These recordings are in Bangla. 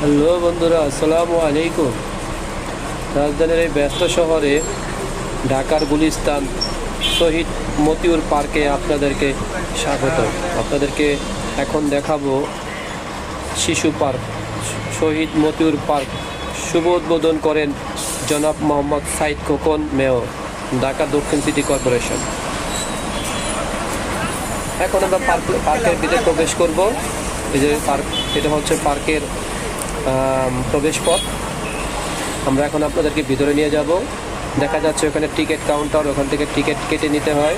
হ্যালো বন্ধুরা, আসসালামু আলাইকুম। রাজধানীর এই ব্যস্ত শহরে ঢাকার গুলিস্তান শহীদ মতিউর পার্কে আপনাদেরকে স্বাগত। আপনাদেরকে এখন দেখাবো শিশু পার্ক, শহীদ মতিউর পার্ক। শুভ উদ্বোধন করেন জনাব মোহাম্মদ সাইদ খোকন, মেয়র, ঢাকা দক্ষিণ সিটি কর্পোরেশন। এখন আমরা পার্ক পার্কের ভিতরে প্রবেশ করব। এই যে পার্ক এটা হচ্ছে পার্কের প্রবেশ পথ আমরা এখন আপনাদেরকে ভিতরে নিয়ে যাব। দেখা যাচ্ছে ওখানে টিকিট কাউন্টার ওখান থেকে টিকিট কেটে নিতে হয়।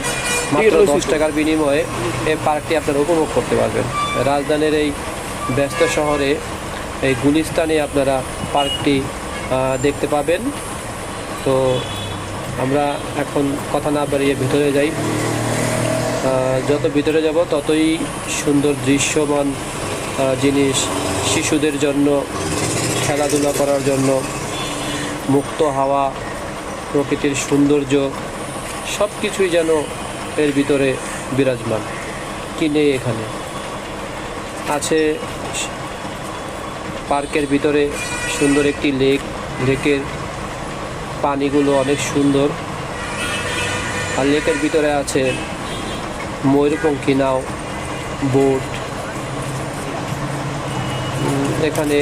মাত্র দশ টাকার বিনিময়ে এই পার্কটি আপনারা উপভোগ করতে পারবেন। রাজধানীর এই ব্যস্ত শহরে এই গুলিস্তানে আপনারা পার্কটি দেখতে পাবেন। তো আমরা এখন কথা না বাড়িয়ে ভিতরে যাই। যত ভিতরে যাব ততই সুন্দর দৃশ্যমান জিনিস শিশুদের জন্য, খেলাধুলা করার জন্য মুক্ত হাওয়া, প্রকৃতির সৌন্দর্য সব কিছুই যেন এর ভিতরে বিরাজমান। কি নেই এখানে? আছে পার্কের ভিতরে সুন্দর একটি লেক। লেকের পানিগুলো অনেক সুন্দর। আর লেকের ভিতরে আছে ময়ূরপঙ্খী নাও, বোট এখানে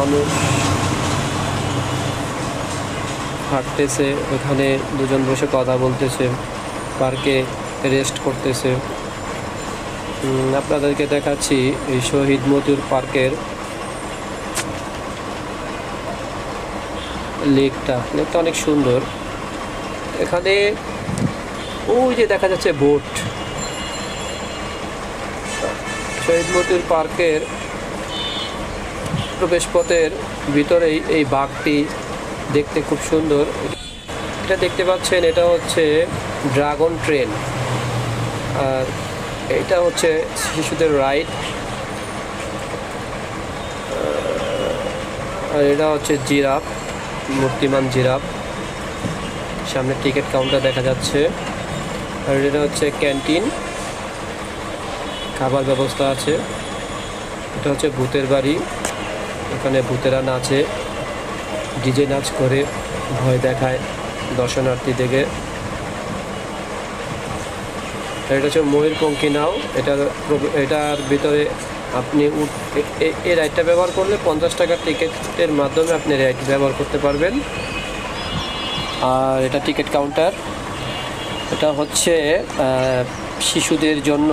মানুষ হাঁটতেছে, ওখানে দুজন বসে কথা বলতেছে, পার্কে রেস্ট করতেছে। আপনাদেরকে দেখাচ্ছি এই শহীদ মতিউর পার্কের লেকটা। লেকটা অনেক সুন্দর। এখানে ওই যে দেখা যাচ্ছে বোট। শহীদ মতিউর পার্কের প্রবেশপথের ভিতরেই এই বাঘটি দেখতে খুব সুন্দর। এটা দেখতে পাচ্ছেন, এটা হচ্ছে ড্রাগন ট্রেন। আর এটা হচ্ছে শিশুদের রাইড। আর এটা হচ্ছে জিরাফ, মূর্তিমান জিরাফ। সামনে টিকিট কাউন্টার দেখা যাচ্ছে। আর এটা হচ্ছে ক্যান্টিন। খাবার ব্যবস্থা আছে। এটা হচ্ছে ভূতের বাড়ি। এখানে ভূতেরা নাচে। ডিজে নাচ করে, ভয় দেখায় দর্শনার্থীদেরকে এটা হচ্ছে ময়ূরপঙ্খী নাও। এটার এটার ভিতরে আপনি এই রাইডটা ব্যবহার করলে পঞ্চাশ টাকার টিকিটের মাধ্যমে আপনি রাইড ব্যবহার করতে পারবেন। আর এটা টিকিট কাউন্টার। এটা হচ্ছে শিশুদের জন্য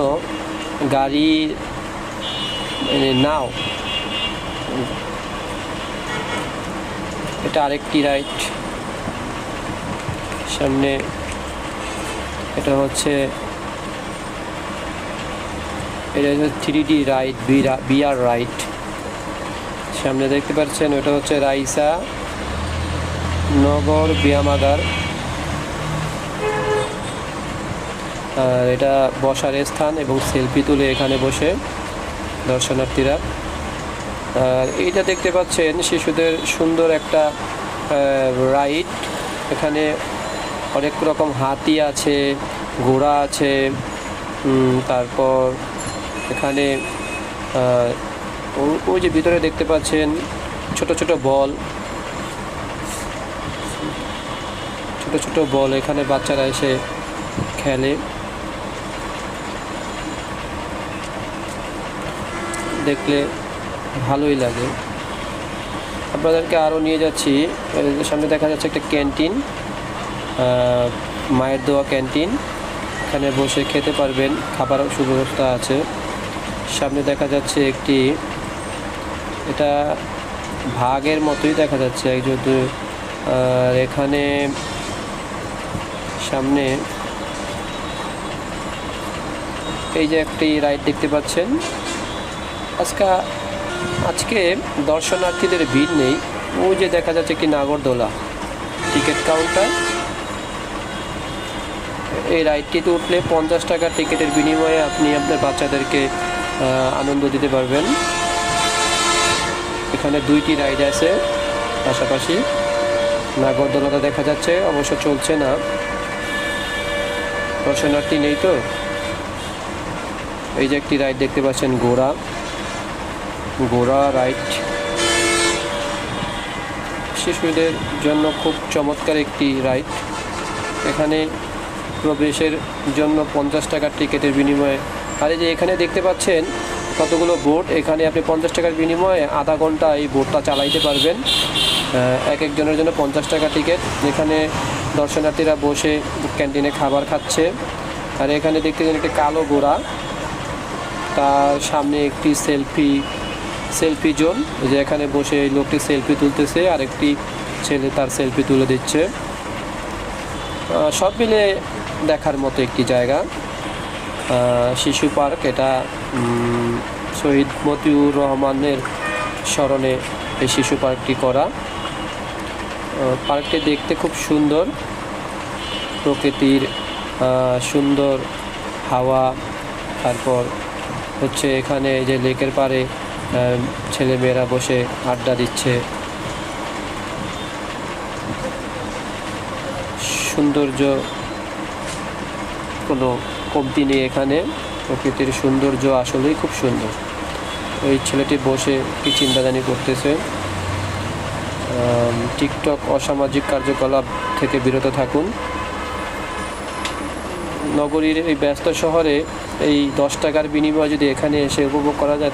গাড়ি নাও। এটা আরেকটি রাইড। সামনে এটা হচ্ছে এটা হচ্ছে three D ride BR ride. সামনে দেখতে পাচ্ছেন, ওটা হচ্ছে রাইসা, নগর ব্যায়ামাগার আর এটা বসার স্থান এবং সেলফি তুলে এখানে বসে দর্শনার্থীরা। আর এইটা দেখতে পাচ্ছেন শিশুদের সুন্দর একটা রাইড। এখানে অনেক রকম হাতি আছে, ঘোড়া আছে তারপর এখানে ওই যে ভিতরে দেখতে পাচ্ছেন ছোট ছোট বল। ছোট ছোট বল এখানে বাচ্চারা এসে খেলে। দেখলে ভালোই লাগে। আপনাদেরকে আরও নিয়ে যাচ্ছি। সামনে দেখা যাচ্ছে একটা ক্যান্টিন মায়ের দেওয়া ক্যান্টিন। এখানে বসে খেতে পারবেন খাবার সুব্যবস্থা আছে। সামনে দেখা যাচ্ছে একটি, এটা ভাগের মতোই দেখা যাচ্ছে একজন আর এখানে সামনে এই যে একটি রাইড দেখতে পাচ্ছেন। আজকে আজকে দর্শনার্থীদের ভিড় নেই। ওই যে দেখা যাচ্ছে কি নাগরদোলা। Ticket counter. এই রাইডটিতে উঠলে পঞ্চাশ টাকা টিকিটের বিনিময়ে আপনি আপনার বাচ্চাদেরকে আনন্দ দিতে পারবেন। এখানে দুইটি রাইড আছে পাশাপাশি। নাগরদোলাটা দেখা যাচ্ছে, অবশ্য চলছে না। দর্শনার্থী নেই তো। এই যে একটি রাইড দেখতে পাচ্ছেন ঘোড়া ঘোড়া রাইড শিশুদের জন্য খুব চমৎকার একটি রাইড। এখানে প্রবেশের জন্য পঞ্চাশ টাকার টিকিটের বিনিময়ে। আর এই যে এখানে দেখতে পাচ্ছেন কতগুলো বোট, এখানে আপনি পঞ্চাশ টাকার বিনিময়ে আধা ঘণ্টা এই বোটটা চালাইতে পারবেন। এক একজনের জন্য পঞ্চাশ টাকা টিকিট। এখানে দর্শনার্থীরা বসে ক্যান্টিনে খাবার খাচ্ছে। আর এখানে দেখতে একটি কালো ঘোড়া। তার সামনে একটি সেলফি সেলফি জোন যে এখানে বসে এই লোকটি সেলফি তুলতেছে আর একটি ছেলে তার সেলফি তুলে দিচ্ছে। সব মিলে দেখার মতো একটি জায়গা। শিশু পার্ক, এটা শহীদ মতিউর রহমানের স্মরণে এই শিশু পার্কটি করা। পার্কটি দেখতে খুব সুন্দর। প্রকৃতির সুন্দর হাওয়া, তারপর হচ্ছে এখানে যে লেকের পাড়ে ছেলে মেয়েরা বসে আড্ডা দিচ্ছে। সৌন্দর্য কোনো কমতি নেই এখানে। প্রকৃতির সৌন্দর্য আসলেই খুব সুন্দর। ওই ছেলেটি বসে কি চিন্তাদানি করতেছে। টিকটক অসামাজিক কার্যকলাপ থেকে বিরত থাকুন। নগরীর এই ব্যস্ত শহরে এই দশ টাকার বিনিময়ে যদি এখানে এসে উপভোগ করা যায়